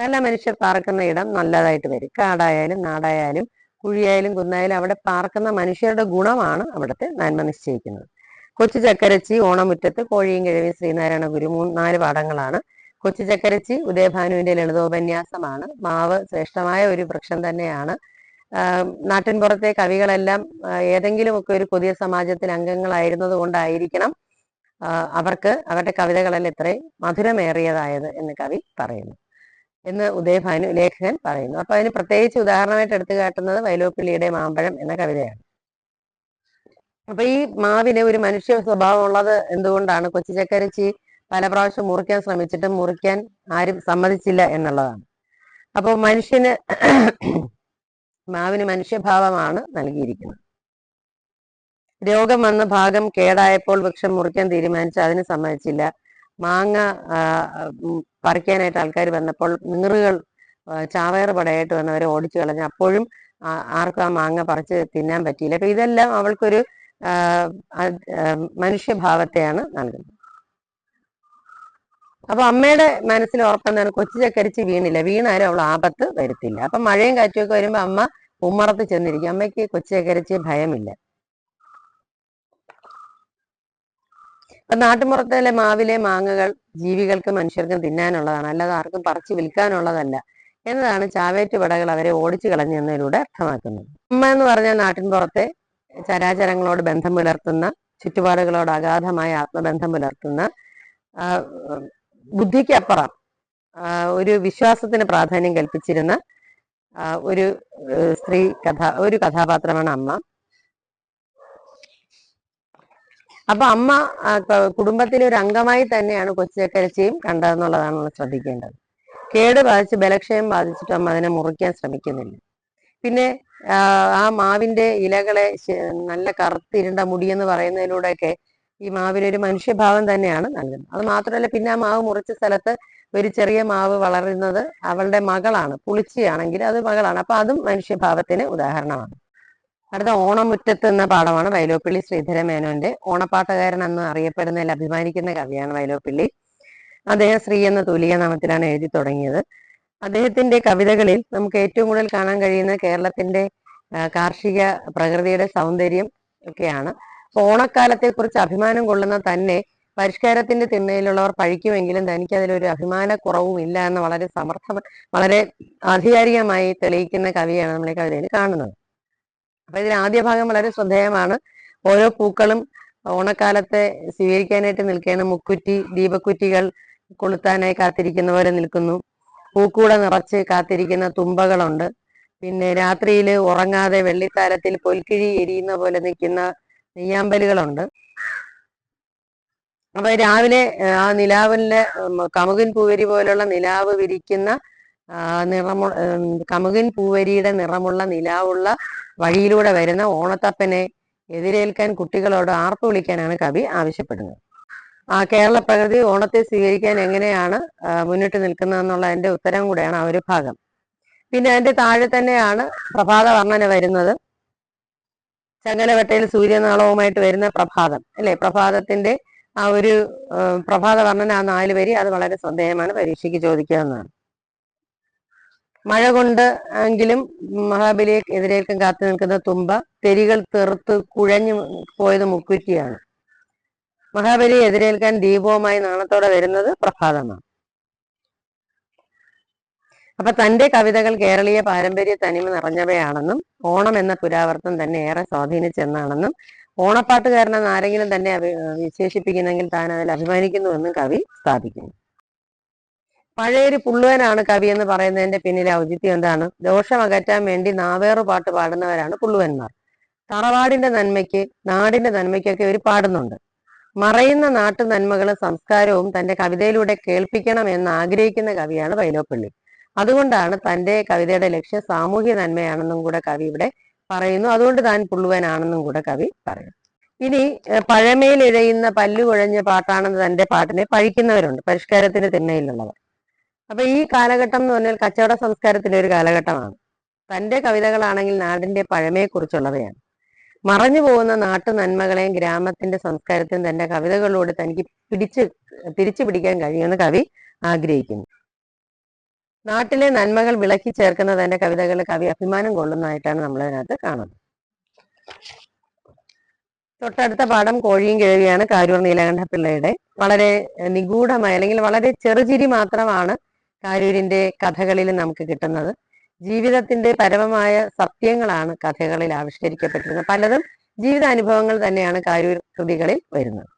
നല്ല മനുഷ്യർ പാർക്കുന്ന ഇടം നല്ലതായിട്ട് വരും. കാടായാലും നാടായാലും കുഴിയായാലും കുന്നായാലും അവിടെ പാർക്കുന്ന മനുഷ്യരുടെ ഗുണമാണ് അവിടുത്തെ നന്മ നിശ്ചയിക്കുന്നത്. കൊച്ചു ചക്കരച്ചി ഓണമുറ്റത്ത് കോഴിയും കിഴവിയും ശ്രീനാരായണ ഗുരു മൂന്ന് നാല് പാഠങ്ങളാണ് കൊച്ചു ചക്കരച്ചി ഉദയഭാനുവിന്റെ ലളിതോപന്യാസമാണ്. മാവ് ശ്രേഷ്ഠമായ ഒരു വൃക്ഷം തന്നെയാണ്. നാട്ടിൻപുറത്തെ കവികളെല്ലാം ഏതെങ്കിലുമൊക്കെ ഒരു പുതിയ സമാജത്തിൽ അംഗങ്ങളായിരുന്നത് കൊണ്ടായിരിക്കണം അവർക്ക് അവരുടെ കവിതകളെല്ലാം ഇത്രയും മധുരമേറിയതായത് എന്ന് കവി പറയുന്നു. എന്ന് ഉദയഭാനു ലേഖകൻ പറയുന്നു. അപ്പൊ അതിന് പ്രത്യേകിച്ച് ഉദാഹരണമായിട്ട് എടുത്തു കാട്ടുന്നത് വൈലോപ്പിള്ളിയുടെ മാമ്പഴം എന്ന കവിതയാണ്. അപ്പൊ ഈ മാവിന് ഒരു മനുഷ്യ സ്വഭാവം ഉള്ളത് എന്തുകൊണ്ടാണ്? കൊച്ചു ചക്കരച്ചി പല പ്രാവശ്യം മുറിക്കാൻ ശ്രമിച്ചിട്ടും മുറിക്കാൻ ആരും സമ്മതിച്ചില്ല എന്നുള്ളതാണ്. അപ്പോൾ മനുഷ്യന് മാവിന് മനുഷ്യഭാവമാണ് നൽകിയിരിക്കുന്നത്. രോഗം വന്ന ഭാഗം കേടായപ്പോൾ വൃക്ഷം മുറിക്കാൻ തീരുമാനിച്ചു അതിന് സമ്മതിച്ചില്ല. മാങ്ങ പറിക്കാനായിട്ട് ആൾക്കാർ വന്നപ്പോൾ നീറുകൾ ചാവേർ പടയായിട്ട് വന്നവരെ ഓടിച്ചു കളഞ്ഞു അപ്പോഴും ആർക്കും ആ മാങ്ങ പറിച്ച് തിന്നാൻ പറ്റിയില്ല. അപ്പൊ ഇതെല്ലാം അവൾക്കൊരു മനുഷ്യഭാവത്തെയാണ് നൽകുന്നത്. അപ്പൊ അമ്മയുടെ മനസ്സിൽ ഉറപ്പെന്നാണ് കൊച്ചു ചക്കരിച്ച് വീണില്ല. വീണാലും അവൾ ആപത്ത് വരുത്തില്ല. അപ്പൊ മഴയും കാറ്റും ഒക്കെ വരുമ്പോ അമ്മ ഉമ്മറത്ത് ചെന്നിരിക്കും. അമ്മയ്ക്ക് കൊച്ചു ചക്കരിച്ച് ഭയമില്ല. അപ്പൊ നാട്ടുമ്പുറത്തിലെ മാവിലെ മാങ്ങകൾ ജീവികൾക്കും മനുഷ്യർക്കും തിന്നാനുള്ളതാണ് അല്ലാതെ ആർക്കും പറിച്ചു വിൽക്കാനുള്ളതല്ല. എന്നതാണ് ചാവേറ്റ് പടകൾ അവരെ ഓടിച്ചു കളഞ്ഞതിലൂടെ അർത്ഥമാക്കുന്നത്. അമ്മ എന്ന് പറഞ്ഞാൽ നാട്ടിൻ പുറത്തെ ചരാചരങ്ങളോട് ബന്ധം പുലർത്തുന്ന ചുറ്റുപാടുകളോട് അഗാധമായ ആത്മബന്ധം പുലർത്തുന്ന ബുദ്ധിക്കപ്പുറം ഒരു വിശ്വാസത്തിന് പ്രാധാന്യം കൽപ്പിച്ചിരുന്ന ഒരു സ്ത്രീ കഥ ഒരു കഥാപാത്രമാണ് അമ്മ. അപ്പൊ അമ്മ കുടുംബത്തിലെ ഒരു അംഗമായി തന്നെയാണ് കൊച്ചുചക്കരച്ചിയും കണ്ടതെന്നുള്ളതാണ് നമ്മൾ ശ്രദ്ധിക്കേണ്ടത്. കേട് ബാധിച്ച് ബലക്ഷയം ബാധിച്ചിട്ട് അമ്മ അതിനെ മുറിക്കാൻ ശ്രമിക്കുന്നില്ല. പിന്നെ ആ, മാവിന്റെ ഇലകളെ നല്ല കറുത്തിരുണ്ട മുടിയെന്ന് പറയുന്നതിലൂടെയൊക്കെ ഈ മാവിനൊരു മനുഷ്യഭാവം തന്നെയാണ് നൽകുന്നത്. അത് മാത്രമല്ല പിന്നെ ആ മാവ് മുറിച്ച സ്ഥലത്ത് ഒരു ചെറിയ മാവ് വളരുന്നത് അവളുടെ മകളാണ്. പുളിച്ചയാണെങ്കിൽ അത് മകളാണ്. അപ്പൊ അതും മനുഷ്യഭാവത്തിന് ഉദാഹരണമാണ്. അടുത്ത ഓണമുറ്റത്ത് എന്ന പാഠമാണ് വൈലോപ്പിള്ളി ശ്രീധര മേനോന്റെ. ഓണപ്പാട്ടുകാരൻ എന്ന് അറിയപ്പെടുന്നതിൽ അഭിമാനിക്കുന്ന കവിയാണ് വൈലോപ്പിള്ളി. അദ്ദേഹം ശ്രീ എന്ന തൂലിക നാമത്തിലാണ് എഴുതി തുടങ്ങിയത്. അദ്ദേഹത്തിന്റെ കവിതകളിൽ നമുക്ക് ഏറ്റവും കൂടുതൽ കാണാൻ കഴിയുന്ന കേരളത്തിന്റെ കാർഷിക പ്രകൃതിയുടെ സൗന്ദര്യം ഒക്കെയാണ്. ഓണക്കാലത്തെ കുറിച്ച് അഭിമാനം കൊള്ളുന്ന തന്നെ പരിഷ്കാരത്തിന്റെ തിണ്ണയിലുള്ളവർ പഴിക്കുമെങ്കിലും തനിക്ക് അതിലൊരു അഭിമാന കുറവും ഇല്ല എന്ന് വളരെ സമർത്ഥ വളരെ ആധികാരികമായി തെളിയിക്കുന്ന കവിയാണ് നമ്മൾ ഈ കവിതയിൽ കാണുന്നത്. അപ്പൊ ഇതിൽ ആദ്യ ഭാഗം വളരെ ശ്രദ്ധേയമാണ്. ഓരോ പൂക്കളും ഓണക്കാലത്തെ സ്വീകരിക്കാനായിട്ട് നിൽക്കുകയാണ് മുക്കുറ്റി ദീപക്കുറ്റികൾ കൊളുത്താനായി കാത്തിരിക്കുന്ന പോലെ നിൽക്കുന്നു. പൂക്കൂടെ നിറച്ച് കാത്തിരിക്കുന്ന തുമ്പകളുണ്ട്. പിന്നെ രാത്രിയിൽ ഉറങ്ങാതെ വെള്ളിത്താരത്തിൽ പൊൽക്കിഴി എരിയുന്ന പോലെ നിൽക്കുന്ന നെയ്യാമ്പലുകളുണ്ട്. അപ്പൊ രാവിലെ ആ നിലാവിലെ കമുകിൻ പൂവരി പോലുള്ള നിലാവ് വിരിക്കുന്ന നിറമു കമുകൻ പൂവരിയുടെ നിറമുള്ള നിലാവുള്ള വഴിയിലൂടെ വരുന്ന ഓണത്തപ്പനെ എതിരേൽക്കാൻ കുട്ടികളോട് ആർപ്പ് വിളിക്കാനാണ് കവി ആവശ്യപ്പെടുന്നത്. ആ കേരള പ്രകൃതി ഓണത്തെ സ്വീകരിക്കാൻ എങ്ങനെയാണ് മുന്നിട്ട് മുന്നിട്ട് നിൽക്കുന്നതെന്നുള്ളതിന്റെ ഉത്തരം കൂടെയാണ് ആ ഒരു ഭാഗം. പിന്നെ അതിന്റെ താഴെ തന്നെയാണ് പ്രഭാത വർണന വരുന്നത്. ചങ്ങലവട്ടയിൽ സൂര്യനാളവുമായിട്ട് വരുന്ന പ്രഭാതം അല്ലെ? പ്രഭാതത്തിന്റെ ആ ഒരു പ്രഭാത വർണന ആ നാല് വരി അത് വളരെ ശ്രദ്ധേയമാണ് പരീക്ഷയ്ക്ക് ചോദിക്കാവുന്നതാണ്. മഴ കൊണ്ട് എങ്കിലും മഹാബലിയെ എതിരേൽക്കാൻ കാത്തു നിൽക്കുന്ന തുമ്പ തെരികൾ തെറുത്ത് കുഴഞ്ഞു പോയത് മുക്കുറ്റിയാണ്. മഹാബലിയെ എതിരേൽക്കാൻ ദീപവുമായി നാണത്തോടെ വരുന്നത് പ്രഭാതമാണ്. അപ്പൊ തന്റെ കവിതകൾ കേരളീയ പാരമ്പര്യ തനിമ നിറഞ്ഞവയാണെന്നും ഓണം എന്ന പുരാവർത്തം തന്നെ ഏറെ സ്വാധീനിച്ചെന്നാണെന്നും ഓണപ്പാട്ടുകാരനെന്ന് ആരെങ്കിലും തന്നെ വിശേഷിപ്പിക്കുന്നെങ്കിൽ താൻ അതിൽ അഭിമാനിക്കുന്നുവെന്നും കവി സ്ഥാപിക്കുന്നു. പഴയൊരു പുള്ളുവനാണ് കവി എന്ന് പറയുന്നതിന്റെ പിന്നിലെ ഔചിത്യം എന്താണ്? ദോഷം അകറ്റാൻ വേണ്ടി നാവേറു പാട്ട് പാടുന്നവരാണ് പുള്ളുവന്മാർ. തറവാടിന്റെ നന്മയ്ക്ക് നാടിന്റെ നന്മയ്ക്കൊക്കെ ഇവർ പാടുന്നുണ്ട്. മറയുന്ന നാട്ടു നന്മകളും സംസ്കാരവും തന്റെ കവിതയിലൂടെ കേൾപ്പിക്കണം എന്ന് ആഗ്രഹിക്കുന്ന കവിയാണ് വൈലോപ്പള്ളി അതുകൊണ്ടാണ് തന്റെ കവിതയുടെ ലക്ഷ്യം സാമൂഹ്യ നന്മയാണെന്നും കൂടെ കവി ഇവിടെ പറയുന്നു. അതുകൊണ്ട് താൻ പുള്ളുവനാണെന്നും കൂടെ കവി പറയുന്നു. ഇനി പഴമയിൽ ഇഴയുന്ന പല്ലു കുഴഞ്ഞ പാട്ടാണെന്ന് തന്റെ പാട്ടിനെ പഴിക്കുന്നവരുണ്ട്. പരിഷ്കാരത്തിന്റെ തിണ്ണയിലുള്ളവർ അപ്പൊ ഈ കാലഘട്ടം എന്ന് പറഞ്ഞാൽ കച്ചവട സംസ്കാരത്തിന്റെ ഒരു കാലഘട്ടമാണ്. തന്റെ കവിതകളാണെങ്കിൽ നാടിന്റെ പഴമയെക്കുറിച്ചുള്ളവയാണ്. മറഞ്ഞു പോകുന്ന നാട്ടു നന്മകളെയും ഗ്രാമത്തിന്റെ സംസ്കാരത്തെയും തന്റെ കവിതകളിലൂടെ തനിക്ക് പിടിച്ച് തിരിച്ചു പിടിക്കാൻ കഴിയുമെന്ന് കവി ആഗ്രഹിക്കുന്നു. നാട്ടിലെ നന്മകൾ വിളക്കി ചേർക്കുന്ന തന്റെ കവിതകളിൽ കവി അഭിമാനം കൊള്ളുന്നതായിട്ടാണ് നമ്മൾ അതിനകത്ത് കാണുന്നത്. തൊട്ടടുത്ത പാഠം കോഴിയും കിഴവിയാണ് കാരൂർ നീലകണ്ഠ പിള്ളയുടെ വളരെ നിഗൂഢമായ അല്ലെങ്കിൽ വളരെ ചെറുചിരി മാത്രമാണ് കാരൂരിന്റെ കഥകളിൽ നമുക്ക് കിട്ടുന്നത്. ജീവിതത്തിന്റെ പരമമായ സത്യങ്ങളാണ് കഥകളിൽ ആവിഷ്കരിക്കപ്പെട്ടിരുന്നത്. പലതും ജീവിതാനുഭവങ്ങൾ തന്നെയാണ് കാരൂർ കൃതികളിൽ വരുന്നത്.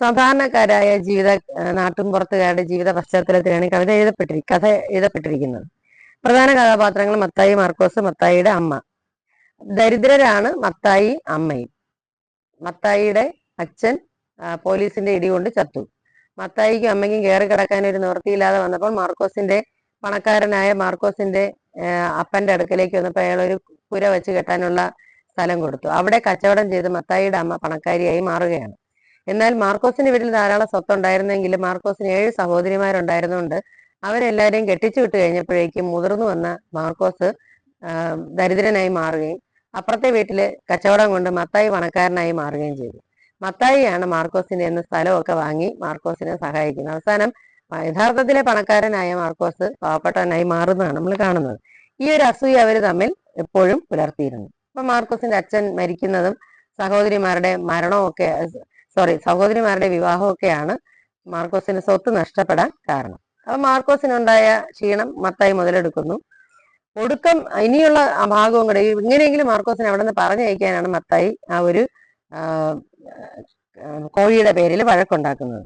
സാധാരണക്കാരായ ജീവിത നാട്ടുംപുറത്തുകാരുടെ ജീവിത പശ്ചാത്തലത്തിലാണ് കവിത എഴുതപ്പെട്ടിരി കഥ എഴുതപ്പെട്ടിരിക്കുന്നത്. പ്രധാന കഥാപാത്രങ്ങൾ മത്തായി മാർക്കോസ് മത്തായിയുടെ അമ്മ. ദരിദ്രരാണ് മത്തായി അമ്മയും. മത്തായിയുടെ അച്ഛൻ പോലീസിന്റെ ഇടികൊണ്ട് ചത്തു. മത്തായിക്കും അമ്മയ്ക്കും കയറി കിടക്കാൻ ഒരു നിവൃത്തിയില്ലാതെ വന്നപ്പോൾ മാർക്കോസിന്റെ പണക്കാരനായ മാർക്കോസിന്റെ അപ്പന്റെ അടുക്കലേക്ക് വന്നപ്പോൾ അയാൾ ഒരു പുര വെച്ച് കെട്ടാനുള്ള സ്ഥലം കൊടുത്തു. അവിടെ കച്ചവടം ചെയ്ത് മത്തായിയുടെ അമ്മ പണക്കാരിയായി മാറുകയാണ്. എന്നാൽ മാർക്കോസിന്റെ വീട്ടിൽ ധാരാളം സ്വത്തുണ്ടായിരുന്നെങ്കിലും മാർക്കോസിന് ഏഴ് സഹോദരിമാരുണ്ടായിരുന്നുകൊണ്ട് അവരെല്ലാവരെയും കെട്ടിച്ചു വിട്ട് കഴിഞ്ഞപ്പോഴേക്കും മുതിർന്നു വന്ന മാർക്കോസ് ദരിദ്രനായി മാറുകയും അപ്പുറത്തെ വീട്ടിൽ കച്ചവടം കൊണ്ട് മത്തായി പണക്കാരനായി മാറുകയും ചെയ്തു. മത്തായിയാണ് മാർക്കോസിന്റെ എന്ന സ്ഥലമൊക്കെ വാങ്ങി മാർക്കോസിനെ സഹായിക്കുന്നത്. അവസാനം യഥാർത്ഥത്തിലെ പണക്കാരനായ മാർക്കോസ് പാവപ്പെട്ടവനായി മാറുന്നതാണ് നമ്മൾ കാണുന്നത്. ഈ ഒരു അസൂയ അവർ തമ്മിൽ എപ്പോഴും പുലർത്തിയിരുന്നു. അപ്പൊ മാർക്കോസിന്റെ അച്ഛൻ മരിക്കുന്നതും സഹോദരിമാരുടെ മരണമൊക്കെ സോറി സഹോദരിമാരുടെ വിവാഹമൊക്കെയാണ് മാർക്കോസിന് സ്വത്ത് നഷ്ടപ്പെടാൻ കാരണം. അപ്പൊ മാർക്കോസിനുണ്ടായ ക്ഷീണം മത്തായി മുതലെടുക്കുന്നു. ഒടുക്കം ഇനിയുള്ള ഭാഗവും കൂടെ ഇങ്ങനെയെങ്കിലും മാർക്കോസിനെ അവിടെ നിന്ന് പറഞ്ഞയക്കാനാണ് മത്തായി ആ ഒരു കോഴിയുടെ പേരിൽ വഴക്കുണ്ടാക്കുന്നത്.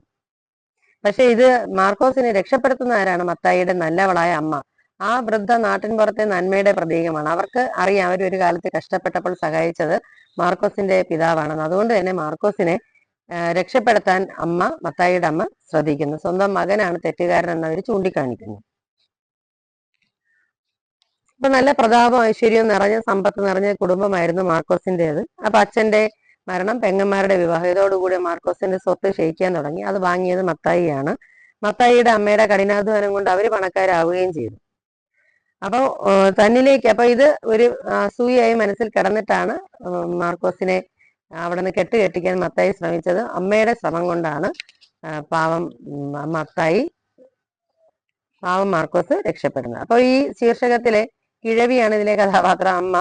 പക്ഷെ ഇത് മാർക്കോസിനെ രക്ഷപ്പെടുത്തുന്ന ആരാണ്? മത്തായിയുടെ നല്ലവളായ അമ്മ. ആ വൃദ്ധ നാട്ടിൻപുറത്തെ നന്മയുടെ പ്രതീകമാണ്. അവർക്ക് അറിയാം അവർ ഒരു കാലത്ത് കഷ്ടപ്പെട്ടപ്പോൾ സഹായിച്ചത് മാർക്കോസിന്റെ പിതാവാണെന്ന്. അതുകൊണ്ട് തന്നെ മാർക്കോസിനെ രക്ഷപ്പെടുത്താൻ അമ്മ മത്തായിയുടെ അമ്മ ശ്രദ്ധിക്കുന്നു. സ്വന്തം മകനാണ് തെറ്റുകാരൻ എന്നവർ ചൂണ്ടിക്കാണിക്കുന്നു. അപ്പൊ നല്ല പ്രതാപം ഐശ്വര്യവും നിറഞ്ഞ സമ്പത്ത് നിറഞ്ഞ കുടുംബമായിരുന്നു മാർക്കോസിന്റേത്. അപ്പൊ അച്ഛന്റെ മരണം പെങ്ങന്മാരുടെ വിവാഹം ഇതോടുകൂടി മാർക്കോസിന്റെ സ്വത്ത് ക്ഷയിക്കാൻ തുടങ്ങി. അത് വാങ്ങിയത് മത്തായിയാണ്. മത്തായിയുടെ അമ്മയുടെ കഠിനാധ്വാനം കൊണ്ട് അവർ പണക്കാരാവുകയും ചെയ്തു. അപ്പൊ തന്നിലേക്ക് അപ്പൊ ഇത് ഒരു അസൂയായി മനസ്സിൽ കിടന്നിട്ടാണ് മാർക്കോസിനെ അവിടെ നിന്ന് കെട്ട് കെട്ടിക്കാൻ മത്തായി ശ്രമിച്ചത്. അമ്മയുടെ ശ്രമം കൊണ്ടാണ് പാവം മത്തായി പാവം മാർക്കോസ് രക്ഷപ്പെടുന്നത്. അപ്പൊ ഈ ശീർഷകത്തിലെ കിഴവിയാണ് ഇതിലെ കഥാപാത്രം. അമ്മ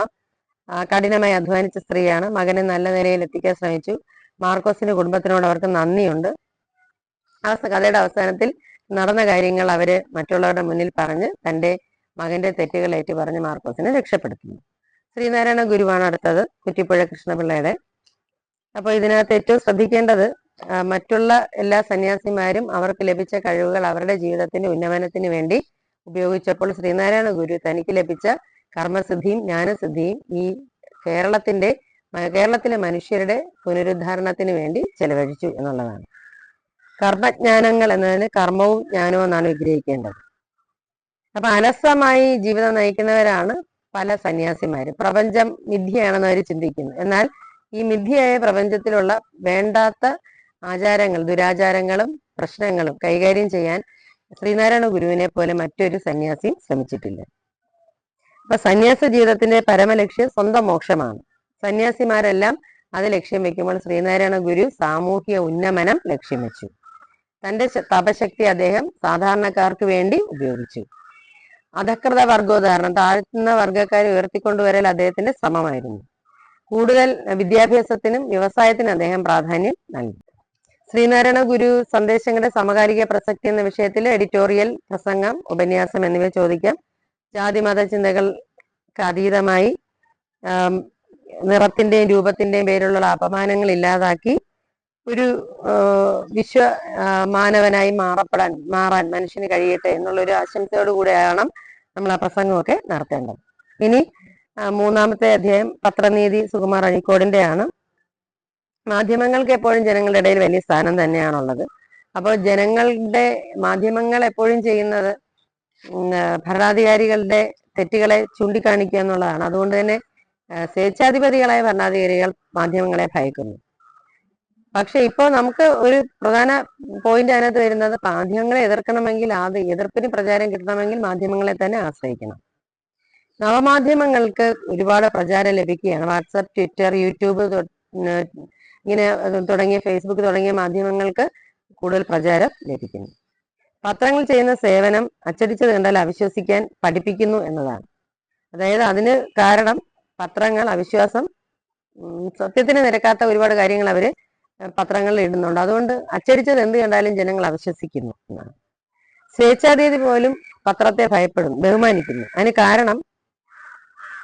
കഠിനമായി അധ്വാനിച്ച സ്ത്രീയാണ്. മകനെ നല്ല നിലയിൽ എത്തിക്കാൻ ശ്രമിച്ചു. മാർക്കോസിന്റെ കുടുംബത്തിനോട് അവർക്ക് നന്ദിയുണ്ട്. ആ കഥയുടെ അവസാനത്തിൽ നടന്ന കാര്യങ്ങൾ അവർ മറ്റുള്ളവരുടെ മുന്നിൽ പറഞ്ഞ് തന്റെ മകന്റെ തെറ്റുകൾ ഏറ്റു പറഞ്ഞ് മാർക്കോസിനെ രക്ഷപ്പെടുത്തുന്നു. ശ്രീനാരായണ ഗുരുവാണ് അടുത്തത് കുറ്റിപ്പുഴ കൃഷ്ണപിള്ളയുടെ. അപ്പൊ ഇതിനകത്ത് ഏറ്റവും ശ്രദ്ധിക്കേണ്ടത് മറ്റുള്ള എല്ലാ സന്യാസിമാരും അവർക്ക് ലഭിച്ച കഴിവുകൾ അവരുടെ ജീവിതത്തിന്റെ ഉന്നമനത്തിന് വേണ്ടി ഉപയോഗിച്ചപ്പോൾ ശ്രീനാരായണ ഗുരു തനിക്ക് ലഭിച്ച കർമ്മസിദ്ധിയും ജ്ഞാനസിദ്ധിയും ഈ കേരളത്തിന്റെ കേരളത്തിലെ മനുഷ്യരുടെ പുനരുദ്ധാരണത്തിന് വേണ്ടി ചെലവഴിച്ചു എന്നുള്ളതാണ്. കർമ്മജ്ഞാനങ്ങൾ എന്നതിന് കർമ്മവും ജ്ഞാനവും എന്നാണ് വിഗ്രഹിക്കേണ്ടത്. അപ്പൊ അലസമായി ജീവിതം നയിക്കുന്നവരാണ് പല സന്യാസിമാരും. പ്രപഞ്ചം മിഥ്യയാണെന്ന് അവർ ചിന്തിക്കുന്നു. എന്നാൽ ഈ മിഥ്യയായ പ്രപഞ്ചത്തിലുള്ള വേണ്ടാത്ത ആചാരങ്ങൾ ദുരാചാരങ്ങളും പ്രശ്നങ്ങളും കൈകാര്യം ചെയ്യാൻ ശ്രീനാരായണ ഗുരുവിനെ പോലെ മറ്റൊരു സന്യാസിയും ശ്രമിച്ചിട്ടില്ല. അപ്പൊ സന്യാസ ജീവിതത്തിന്റെ പരമലക്ഷ്യം സ്വന്തം മോക്ഷമാണ്. സന്യാസിമാരെല്ലാം അത് ലക്ഷ്യം വെക്കുമ്പോൾ ശ്രീനാരായണ ഗുരു സാമൂഹിക ഉന്നമനം ലക്ഷ്യം വെച്ചു. തന്റെ തപശക്തി അദ്ദേഹം സാധാരണക്കാർക്ക് വേണ്ടി ഉപയോഗിച്ചു. അധകൃത വർഗോദാഹരണം താഴ്ത്തുന്ന വർഗക്കാരെ ഉയർത്തിക്കൊണ്ടുവരൽ അദ്ദേഹത്തിന്റെ ശ്രമമായിരുന്നു. കൂടുതൽ വിദ്യാഭ്യാസത്തിനും വ്യവസായത്തിനും അദ്ദേഹം പ്രാധാന്യം നൽകി. ശ്രീനാരായണ ഗുരു സന്ദേശങ്ങളുടെ സമകാലിക പ്രസക്തി എന്ന വിഷയത്തിൽ എഡിറ്റോറിയൽ പ്രസംഗം ഉപന്യാസം എന്നിവ ചോദിക്കാം. ജാതി മത ചിന്തകൾക്ക് അതീതമായി നിറത്തിന്റെയും രൂപത്തിന്റെയും പേരിലുള്ള അപമാനങ്ങൾ ഇല്ലാതാക്കി ഒരു വിശ്വ മാനവനായി മാറപ്പെടാൻ മാറാൻ മനുഷ്യന് കഴിയട്ടെ എന്നുള്ള ഒരു ആശംസയോട് കൂടെയാണ് നമ്മൾ ആ പ്രസംഗമൊക്കെ നടത്തേണ്ടത്. ഇനി മൂന്നാമത്തെ അധ്യായം പത്രനീതി സുകുമാർ അഴീക്കോടിന്റെയാണ്. മാധ്യമങ്ങൾക്ക് എപ്പോഴും ജനങ്ങളുടെ ഇടയിൽ വലിയ സ്ഥാനം തന്നെയാണുള്ളത്. അപ്പോൾ ജനങ്ങളുടെ മാധ്യമങ്ങൾ എപ്പോഴും ചെയ്യുന്നത് ഭരണാധികാരികളുടെ തെറ്റുകളെ ചൂണ്ടിക്കാണിക്കുക എന്നുള്ളതാണ്. അതുകൊണ്ട് തന്നെ സ്വേച്ഛാധിപതികളായ ഭരണാധികാരികൾ മാധ്യമങ്ങളെ ഭയക്കുന്നു. പക്ഷെ ഇപ്പോൾ നമുക്ക് ഒരു പ്രധാന പോയിന്റ് അതിനകത്ത് വരുന്നത് മാധ്യമങ്ങളെ എതിർക്കണമെങ്കിൽ അത് എതിർപ്പിന് പ്രചാരം കിട്ടണമെങ്കിൽ മാധ്യമങ്ങളെ തന്നെ ആശ്രയിക്കണം. നവമാധ്യമങ്ങൾക്ക് ഒരുപാട് പ്രചാരം ലഭിക്കുകയാണ്. വാട്സപ്പ് ട്വിറ്റർ യൂട്യൂബ് ഇങ്ങനെ തുടങ്ങിയ ഫേസ്ബുക്ക് തുടങ്ങിയ മാധ്യമങ്ങൾക്ക് കൂടുതൽ പ്രചാരം ലഭിക്കുന്നു. പത്രങ്ങൾ ചെയ്യുന്ന സേവനം അച്ചടിച്ചത് കണ്ടാൽ അവിശ്വസിക്കാൻ പഠിപ്പിക്കുന്നു എന്നതാണ്. അതായത് അതിന് കാരണം പത്രങ്ങൾ അവിശ്വാസം സത്യത്തിന് നിരക്കാത്ത ഒരുപാട് കാര്യങ്ങൾ അവർ പത്രങ്ങളിൽ ഇടുന്നുണ്ട്. അതുകൊണ്ട് അച്ചടിച്ചത് എന്ത് കണ്ടാലും ജനങ്ങൾ അവിശ്വസിക്കുന്നു എന്നാണ്. സ്വേച്ഛാതീതി പോലും പത്രത്തെ ഭയപ്പെടുന്നു ബഹുമാനിക്കുന്നു. അതിന് കാരണം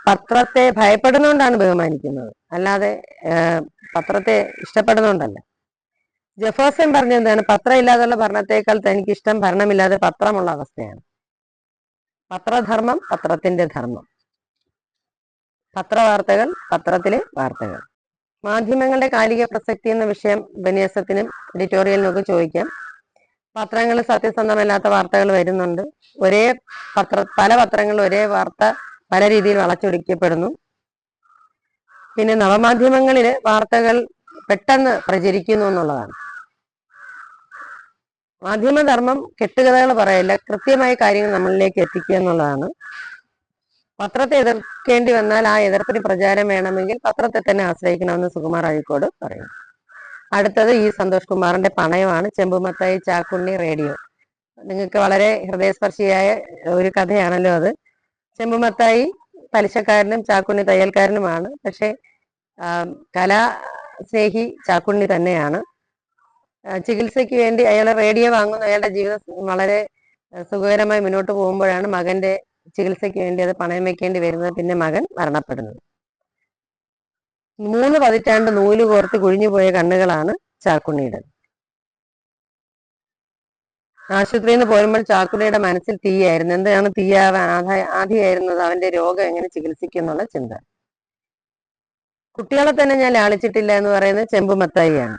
പത്രത്തെ ഭയപ്പെടുന്നതുകൊണ്ടാണ് ബഹുമാനിക്കുന്നത്. അല്ലാതെ പത്രത്തെ ഇഷ്ടപ്പെടുന്നതുകൊണ്ടല്ല ജെഫേഴ്സൺ പറഞ്ഞ എന്താണ്? പത്രം ഇല്ലാതുള്ള ഭരണത്തെക്കാൾ തനിക്ക് ഇഷ്ടം ഭരണമില്ലാതെ പത്രമുള്ള അവസ്ഥയാണ്. പത്രധർമ്മം പത്രത്തിന്റെ ധർമ്മം. പത്രവാർത്തകൾ പത്രത്തിലെ വാർത്തകൾ. മാധ്യമങ്ങളുടെ കാലിക പ്രസക്തി എന്ന വിഷയം ഉപന്യാസത്തിനും എഡിറ്റോറിയലിനും ഒക്കെ ചോദിക്കാം. പത്രങ്ങൾ സത്യസന്ധമല്ലാത്ത വാർത്തകൾ വരുന്നുണ്ട്. ഒരേ പത്ര പല പത്രങ്ങളും ഒരേ വാർത്ത പല രീതിയിൽ വളച്ചൊടിക്കപ്പെടുന്നു. പിന്നെ നവമാധ്യമങ്ങളിൽ വാർത്തകൾ പെട്ടെന്ന് പ്രചരിക്കുന്നു എന്നുള്ളതാണ്. മാധ്യമധർമ്മം കെട്ടുകഥകൾ പറയല്ല കൃത്യമായ കാര്യങ്ങൾ നമ്മളിലേക്ക് എത്തിക്കുക എന്നുള്ളതാണ്. പത്രത്തെ എതിർക്കേണ്ടി വന്നാൽ ആ എതിർപ്പിന് പ്രചാരം വേണമെങ്കിൽ പത്രത്തെ തന്നെ ആശ്രയിക്കണമെന്ന് സുകുമാർ ആയിക്കോട് പറയുന്നു. അടുത്തത് ഈ സന്തോഷ് കുമാറിന്റെ പണയമാണ് ചെമ്പുമത്തായി ചാക്കുണ്ണി റേഡിയോ. നിങ്ങൾക്ക് വളരെ ഹൃദയസ്പർശിയായ ഒരു കഥയാണല്ലോ അത്. ചെമ്പുമത്തായി പലിശക്കാരനും ചാക്കുണ്ണി തയ്യൽക്കാരനുമാണ്. പക്ഷെ കലാ സ്നേഹി ചാക്കുണ്ണി തന്നെയാണ്. ചികിത്സയ്ക്ക് വേണ്ടി അയാൾ റേഡിയോ വാങ്ങുന്ന അയാളുടെ ജീവിതം വളരെ സുഖകരമായി മുന്നോട്ട് പോകുമ്പോഴാണ് മകന്റെ ചികിത്സയ്ക്ക് വേണ്ടി അത് പണയം വെക്കേണ്ടി വരുന്നത് പിന്നെ മകൻ മരണപ്പെടുന്നത്. മൂന്ന് പതിറ്റാണ്ട് നൂൽ കോർത്ത് കുഴിഞ്ഞുപോയ കണ്ണുകളാണ് ചാക്കുണ്ണിയുടെ. ആശുപത്രിയിൽ നിന്ന് പോരുമ്പോൾ ചാക്കുണ്ണിയുടെ മനസ്സിൽ തീയായിരുന്നു. എന്താണ് തീയാവാൻ ആധ- ആധിയായിരുന്നത്? അവന്റെ രോഗം എങ്ങനെ ചികിത്സിക്കും എന്നുള്ള ചിന്ത. കുട്ടികളെ തന്നെ ഞാൻ ലാളിച്ചിട്ടില്ല എന്ന് പറയുന്നത് ചെമ്പുമത്തായിയാണ്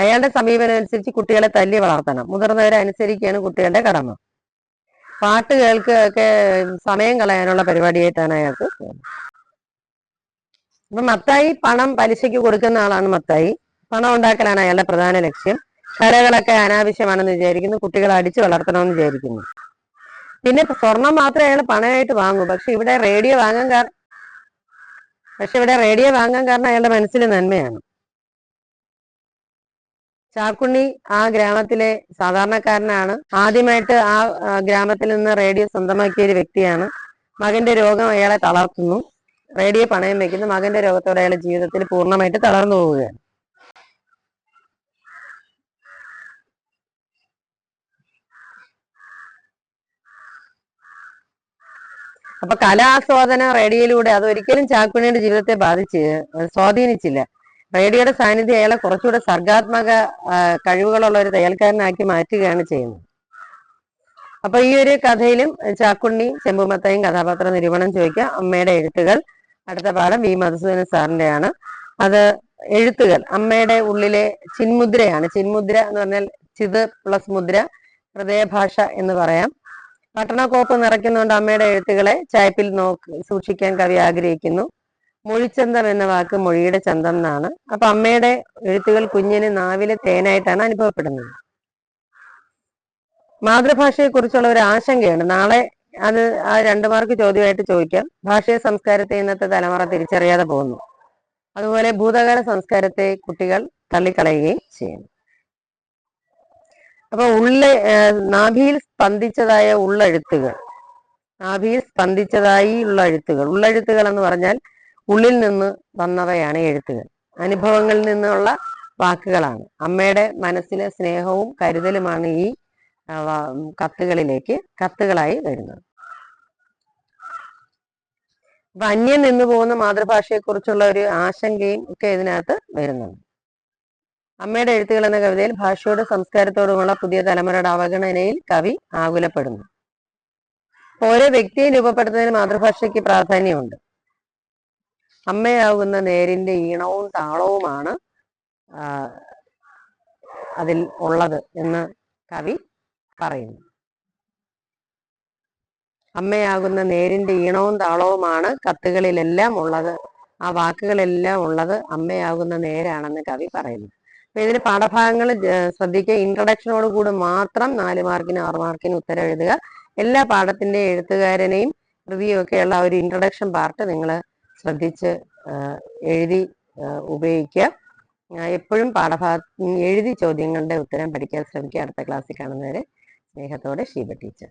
അയാളുടെ സമീപനം അനുസരിച്ച് കുട്ടികളെ തല്ലി വളർത്തണം. മുതിർന്നവരെ അനുസരിക്കുകയാണ് കുട്ടികളുടെ കടമ. പാട്ട് കേൾക്കൊക്കെ സമയം കളയാനുള്ള പരിപാടിയായിട്ടാണ് അയാൾക്ക് അപ്പൊ മത്തായി പണം പലിശയ്ക്ക് കൊടുക്കുന്ന ആളാണ് മത്തായി. പണം ഉണ്ടാക്കലാണ് അയാളുടെ പ്രധാന ലക്ഷ്യം. കലകളൊക്കെ അനാവശ്യമാണെന്ന് വിചാരിക്കുന്നു. കുട്ടികളെ അടിച്ചു വളർത്തണമെന്ന് വിചാരിക്കുന്നു. പിന്നെ സ്വർണം മാത്രമേ അയാൾ പണമായിട്ട് വാങ്ങൂ. പക്ഷെ ഇവിടെ റേഡിയോ വാങ്ങാൻ പക്ഷെ ഇവിടെ റേഡിയോ വാങ്ങാൻ കാരണം അയാളുടെ മനസ്സിൽ നന്മയാണ്. ചാക്കുണ്ണി ആ ഗ്രാമത്തിലെ സാധാരണക്കാരനാണ്. ആദ്യമായിട്ട് ആ ഗ്രാമത്തിൽ നിന്ന് റേഡിയോ സ്വന്തമാക്കിയ ഒരു വ്യക്തിയാണ്. മകന്റെ രോഗം അയാളെ തളർത്തുന്നു. റേഡിയോ പണയം വെക്കുന്നു. മകന്റെ രോഗത്തോടെ അയാളുടെ ജീവിതത്തിൽ പൂർണമായിട്ട് തളർന്നു പോവുകയാണ്. അപ്പൊ കലാസ്വാദന റേഡിയോയിലൂടെ അത് ഒരിക്കലും ചാക്കുണ്ണിയുടെ ജീവിതത്തെ ബാധിച്ച് സ്വാധീനിച്ചില്ല. റേഡിയോയുടെ സാന്നിധ്യം അയാളെ കുറച്ചുകൂടെ സർഗാത്മക കഴിവുകളുള്ള ഒരു തയ്യൽക്കാരനാക്കി മാറ്റുകയാണ് ചെയ്യുന്നത്. അപ്പൊ ഈ ഒരു കഥയിലും ചാക്കുണ്ണി ചെമ്പുമത്തയും കഥാപാത്ര നിരൂപണം ചോദിക്കുക. അമ്മയുടെ എഴുത്തുകൾ. അടുത്ത പാഠം വി. മധുസൂദനൻ സാറിന്റെയാണ്. അത് എഴുത്തുകൾ. അമ്മയുടെ ഉള്ളിലെ ചിന്മുദ്രയാണ്. ചിന്മുദ്ര എന്ന് പറഞ്ഞാൽ ചിത് പ്ലസ് മുദ്ര ഹൃദയഭാഷ എന്ന് പറയാം. പട്ടണക്കോപ്പ് നിറയ്ക്കുന്നുണ്ട് അമ്മയുടെ എഴുത്തുകളെ ചായ്പിൽ നോക്ക് സൂക്ഷിക്കാൻ കവി ആഗ്രഹിക്കുന്നു. മൊഴിച്ചന്തം എന്ന വാക്ക് മൊഴിയുടെ ചന്തം എന്നാണ്. അപ്പൊ അമ്മയുടെ എഴുത്തുകൾ കുഞ്ഞിന് നാവിലെ തേനായിട്ടാണ് അനുഭവപ്പെടുന്നത്. മാതൃഭാഷയെക്കുറിച്ചുള്ള ഒരു ആശങ്കയാണ് നാളെ അത് ആ രണ്ടു മാർക്ക് ചോദ്യമായിട്ട് ചോദിക്കാം. ഭാഷയെ സംസ്കാരത്തെ ഇന്നത്തെ തലമുറ തിരിച്ചറിയാതെ പോകുന്നു. അതുപോലെ ഭൂതകാല സംസ്കാരത്തെ കുട്ടികൾ തള്ളിക്കളയുകയും ചെയ്യുന്നു. അപ്പൊ ഉള്ള നാഭിയിൽ സ്പന്ദിച്ചതായ ഉള്ളെഴുത്തുകൾ. നാഭിയിൽ സ്പന്ദിച്ചതായി ഉള്ള എഴുത്തുകൾ ഉള്ളെഴുത്തുകൾ എന്ന് പറഞ്ഞാൽ ഉള്ളിൽ നിന്ന് വന്നവയാണ് എഴുത്തുകൾ. അനുഭവങ്ങളിൽ നിന്നുള്ള വാക്കുകളാണ്. അമ്മയുടെ മനസ്സിലെ സ്നേഹവും കരുതലുമാണ് ഈ കത്തുകളിലേക്ക് കത്തുകളായി വരുന്നത്. അപ്പൊ അന്യം നിന്നു പോകുന്ന മാതൃഭാഷയെക്കുറിച്ചുള്ള ഒരു ആശങ്കയും ഒക്കെ ഇതിനകത്ത് വരുന്നുണ്ട്. അമ്മയുടെ എഴുത്തുകൾ എന്ന കവിതയിൽ ഭാഷയോട് സംസ്കാരത്തോടുമുള്ള പുതിയ തലമുറയുടെ അവഗണനയിൽ കവി ആകുലപ്പെടുന്നു. ഓരോ വ്യക്തിയെ രൂപപ്പെടുത്തുന്നതിന് മാതൃഭാഷയ്ക്ക് പ്രാധാന്യമുണ്ട്. അമ്മയാകുന്ന നേരിന്റെ ഈണവും താളവുമാണ് അതിൽ ഉള്ളത് എന്ന് കവി പറയുന്നു. അമ്മയാകുന്ന നേരിന്റെ ഈണവും താളവുമാണ് കത്തുകളിലെല്ലാം ഉള്ളത് ആ വാക്കുകളെല്ലാം ഉള്ളത് അമ്മയാകുന്ന നേരാണെന്ന് കവി പറയുന്നു. അപ്പൊ ഇതിന് പാഠഭാഗങ്ങൾ ശ്രദ്ധിക്കുക. ഇൻട്രഡക്ഷനോട് കൂടി മാത്രം നാല് മാർക്കിന് ആറ് മാർക്കിന് ഉത്തരം എഴുതുക. എല്ലാ പാഠത്തിന്റെ എഴുത്തുകാരനെയും റിവ്യൂ ഒക്കെയുള്ള ഒരു ഇൻട്രഡക്ഷൻ പാർട്ട് നിങ്ങൾ ശ്രദ്ധിച്ച് എഴുതി ഉപയോഗിക്കുക. എപ്പോഴും പാഠഭാഗ എഴുതി ചോദ്യങ്ങളുടെ ഉത്തരം പഠിക്കാൻ ശ്രമിക്കുക. അടുത്ത ക്ലാസ്സിൽ കാണുന്നവരെ സ്നേഹത്തോടെ ഷീബ ടീച്ചർ